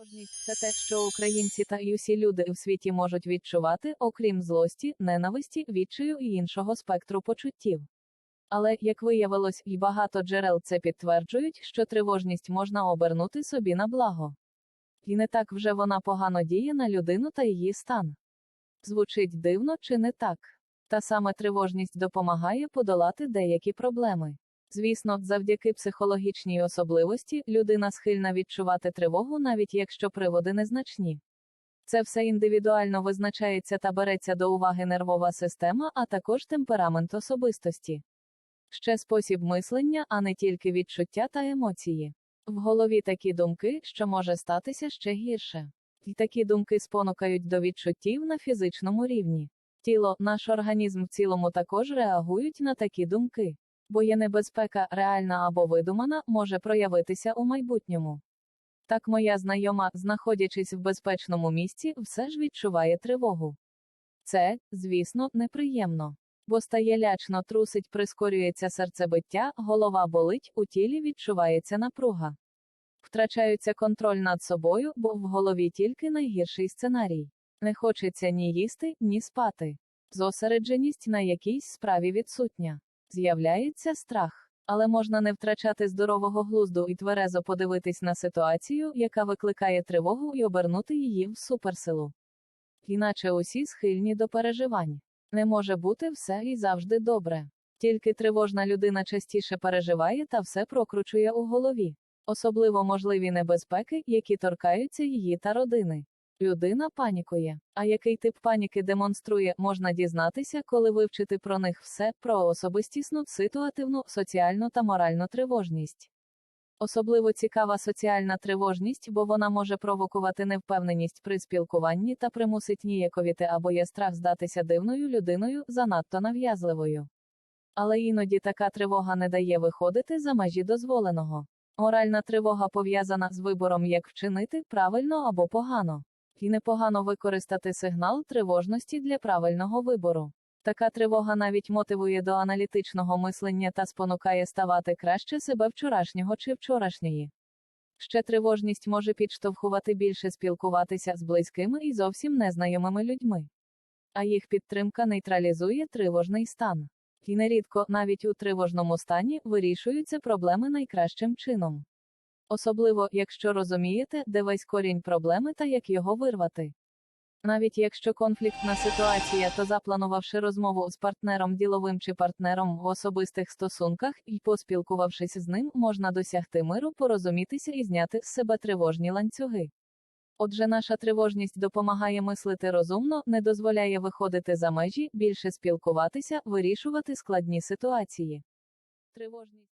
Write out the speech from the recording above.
Тривожність це те, що українці та й усі люди в світі можуть відчувати, окрім злості, ненависті, відчаю і іншого спектру почуттів. Але, як виявилось, і багато джерел це підтверджують, що тривожність можна обернути собі на благо. І не так вже вона погано діє на людину та її стан. Звучить дивно чи не так? Та саме тривожність допомагає подолати деякі проблеми. Звісно, завдяки психологічній особливості людина схильна відчувати тривогу, навіть якщо приводи незначні. Це все індивідуально визначається та береться до уваги нервова система, а також темперамент особистості. Ще спосіб мислення, а не тільки відчуття та емоції. В голові такі думки, що може статися ще гірше. І такі думки спонукають до відчуттів на фізичному рівні. Тіло, наш організм в цілому також реагують на такі думки. Бо є небезпека, реальна або видумана, може проявитися у майбутньому. Так моя знайома, знаходячись в безпечному місці, все ж відчуває тривогу. Це, звісно, неприємно. Бо стає лячно трусить, прискорюється серцебиття, голова болить, у тілі відчувається напруга. Втрачаються контроль над собою, бо в голові тільки найгірший сценарій. Не хочеться ні їсти, ні спати. Зосередженість на якійсь справі відсутня. З'являється страх. Але можна не втрачати здорового глузду і тверезо подивитись на ситуацію, яка викликає тривогу, і обернути її в суперсилу. Іначе усі схильні до переживань. Не може бути все і завжди добре. Тільки тривожна людина частіше переживає та все прокручує у голові. Особливо можливі небезпеки, які торкаються її та родини. Людина панікує. А який тип паніки демонструє, можна дізнатися, коли вивчити про них все, про особистісну, ситуативну, соціальну та моральну тривожність. Особливо цікава соціальна тривожність, бо вона може провокувати невпевненість при спілкуванні та примусить ніяковіти або є страх здатися дивною людиною, занадто нав'язливою. Але іноді така тривога не дає виходити за межі дозволеного. Моральна тривога пов'язана з вибором, як вчинити правильно або погано. І непогано використати сигнал тривожності для правильного вибору. Така тривога навіть мотивує до аналітичного мислення та спонукає ставати краще себе вчорашнього чи вчорашньої. Ще тривожність може підштовхувати більше спілкуватися з близькими і зовсім незнайомими людьми. А їх підтримка нейтралізує тривожний стан. І нерідко, навіть у тривожному стані, вирішуються проблеми найкращим чином. Особливо, якщо розумієте, де весь корінь проблеми та як його вирвати. Навіть якщо конфліктна ситуація, то запланувавши розмову з партнером діловим чи партнером в особистих стосунках і поспілкувавшись з ним, можна досягти миру, порозумітися і зняти з себе тривожні ланцюги. Отже, наша тривожність допомагає мислити розумно, не дозволяє виходити за межі, більше спілкуватися, вирішувати складні ситуації. Тривожність